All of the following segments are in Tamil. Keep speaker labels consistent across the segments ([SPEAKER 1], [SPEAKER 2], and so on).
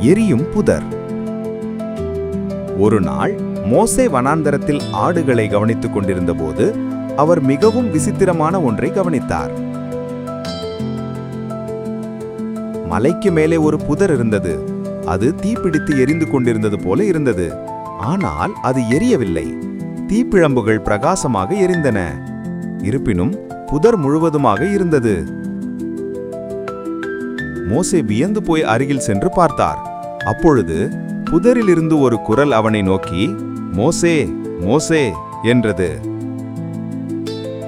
[SPEAKER 1] எரியும் புதர். ஒரு நாள் மோசே வனாந்தரத்தில் ஆடுகளை கவனித்துக் கொண்டிருந்தபோது அவர் மிகவும் விசித்திரமான ஒன்றை கவனித்தார். மலைக்கு மேலே ஒரு புதர் இருந்தது. அது தீப்பிடித்து எரிந்து கொண்டிருந்தது போல இருந்தது. ஆனால் அது எரியவில்லை. தீப்பிழம்புகள் பிரகாசமாக எரிந்தன. இருப்பினும் புதர் முழுவதுமாக இருந்தது. மோசே வியந்து போய் அருகில் சென்று பார்த்தார். அப்பொழுது புதரிலிருந்து ஒரு குரல் அவனை நோக்கி மோசே மோசே என்றது.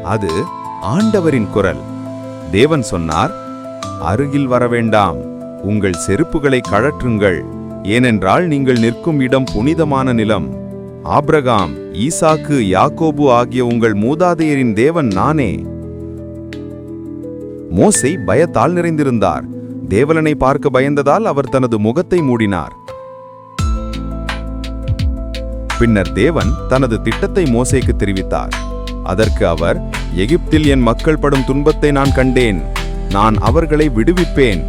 [SPEAKER 1] அது ஆண்டவரின் குரல். தேவன் சொன்னார் அருகில் வரவேண்டாம் உங்கள் செருப்புகளை கழற்றுங்கள். ஏனென்றால் நீங்கள் நிற்கும் இடம் புனிதமான நிலம். ஆப்ரகாம் ஈசாக்கு யாக்கோபு ஆகிய உங்கள் மூதாதையரின் தேவன் நானே. மோசை பயத்தால் நிறைந்திருந்தார். தேவலனை பார்க்க பயந்ததால் அவர் தனது முகத்தை மூடினார். பின்னர் தேவன் தனது திட்டத்தை மோசேக்கு தெரிவித்தார். அதற்கு அவர் எகிப்தில் என் மக்கள் படும் துன்பத்தை நான் கண்டேன். நான் அவர்களை விடுவிப்பேன்.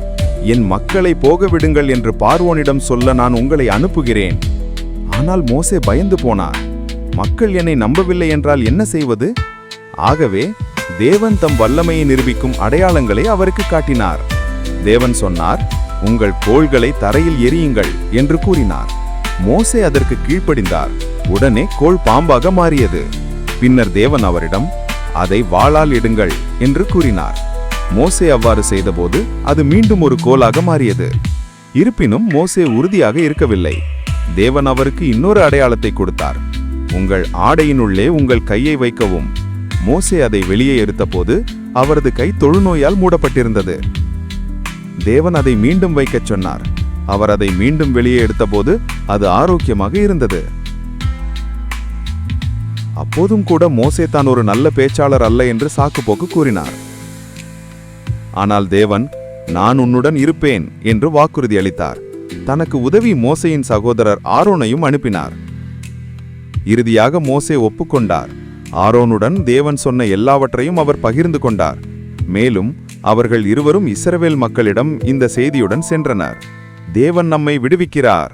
[SPEAKER 1] என் மக்களை போக விடுங்கள் என்று பார்வோனிடம் சொல்ல நான் உங்களை அனுப்புகிறேன். ஆனால் மோசே பயந்து போனார். மக்கள் என்னை நம்பவில்லை என்றால் என்ன செய்வது? ஆகவே தேவன் தம் வல்லமையை நிரூபிக்கும் அடையாளங்களை அவருக்கு காட்டினார். தேவன் சொன்னார் உங்கள் கோள்களை தரையில் எரியுங்கள் என்று கூறினார். மோசே அதற்கு கீழ்ப்படிந்தார். உடனே கோள் பாம்பாக மாறியது. பின்னர் தேவன் அவரிடம் அதை வாளால் இடுங்கள் என்று கூறினார். மோசே அவ்வாறு செய்தபோது அது மீண்டும் ஒரு கோலாக மாறியது. இருப்பினும் மோசே உறுதியாக இருக்கவில்லை. தேவன் அவருக்கு இன்னொரு அடையாளத்தை கொடுத்தார். உங்கள் ஆடையினுள்ளே உங்கள் கையை வைக்கவும். மோசே அதை வெளியே எடுத்தபோது அவரது கை தொழுநோயால் மூடப்பட்டிருந்தது. தேவன் அதை மீண்டும் வைக்கச் சொன்னார். அவர் அதை மீண்டும் வெளியே எடுத்தபோது அது ஆரோக்கியமாக இருந்தது. அப்போதும் கூட மோசே தான் ஒரு நல்ல பேச்சாளர் அல்ல என்று சாக்குப்போக்கு கூறினார். ஆனால் தேவன் நான் உன்னுடன் இருப்பேன் என்று வாக்குறுதி அளித்தார். தனக்கு உதவி மோசையின் சகோதரர் ஆரோனையும் அனுப்பினார். இறுதியாக மோசே ஒப்புக்கொண்டார். ஆரோனுடன் தேவன் சொன்ன எல்லாவற்றையும் அவர் பகிர்ந்து கொண்டார். மேலும் அவர்கள் இருவரும் இஸ்ரவேல் மக்களிடம் இந்த செய்தியுடன் சென்றனர். தேவன் நம்மை விடுவிக்கிறார்.